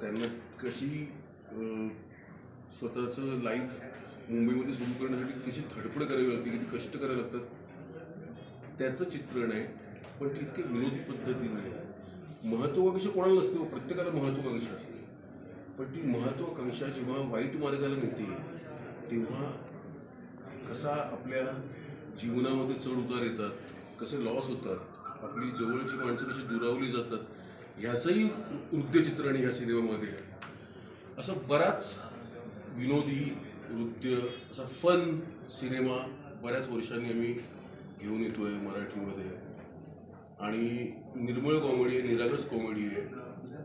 त्यांना कशी स्वतःचं लाईफ मुंबईमध्ये सुरू करण्यासाठी कशी धडपड करावी लागते? किती कष्ट करावे लागतात? त्याचं चित्रण आहे. पण ते इतके विनोदी पद्धतीने आहे. महत्त्वाकांक्षा कोणाला नसते व प्रत्येकाला महत्त्वाकांक्षा असते. पण ती महत्त्वाकांक्षा जेव्हा वाईट मार्गाला नेते तेव्हा कसा आपल्या जीवनामध्ये चढ उतार येतात कसे लॉस होतात आपली जवळची माणसं कशी दुरावली जातात ह्याचंही नृत्यचित्रण ह्या सिनेमामध्ये आहे. असं बराच विनोदी नृत्य असा फन सिनेमा बऱ्याच वर्षांनी आम्ही घेऊन येतो आहे मराठीमध्ये. आणि निर्मळ कॉमेडी आहे निरागस कॉमेडी आहे.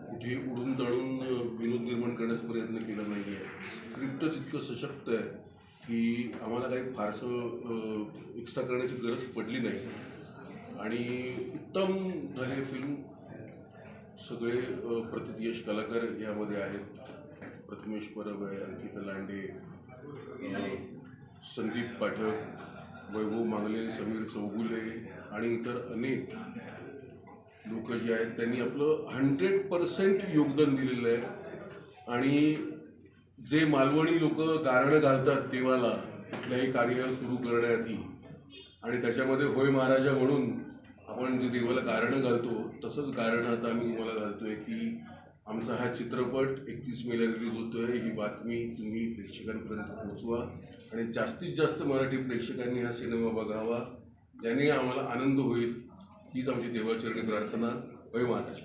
कुठे उडून ताणून विनोद निर्माण करण्याचा प्रयत्न केला नाही आहे स्क्रिप्टच इतकं सशक्त आहे की आम्हाला काही फारसं एक्स्ट्रा करण्याची गरज पडली नाही. आणि उत्तम झाले फिल्म सगळे अ, कलाकार यामध्ये आहेत. प्रथमेश परब आहे अंकिता लांडे संदीप पाठक वैभव मांगले समीर चौगुले आणि इतर अनेक लोक जे आहेत त्यांनी आपलं हंड्रेड पर्सेंट योगदान दिलेलं आहे. आणि जे मालवणी लोक गारणं घालतात देवाला कुठल्याही कार्य सुरू करण्याआधी आणि त्याच्यामध्ये होय महाराजा म्हणून आपण जे देवाला गारणं घालतो तसंच गारणं आता आम्ही तुम्हाला घालतोय की आमचा हा चित्रपट एकतीस मेला रिलीज होतोय. ही बातमी तुम्ही प्रेक्षकांपर्यंत पोहोचवा. आणि जास्तीत जास्त मराठी प्रेक्षकांनी हा सिनेमा बघावा ज्याने आम्हाला आनंद होईल. हीच आमची देवाचरणी प्रार्थना. होय महाराज.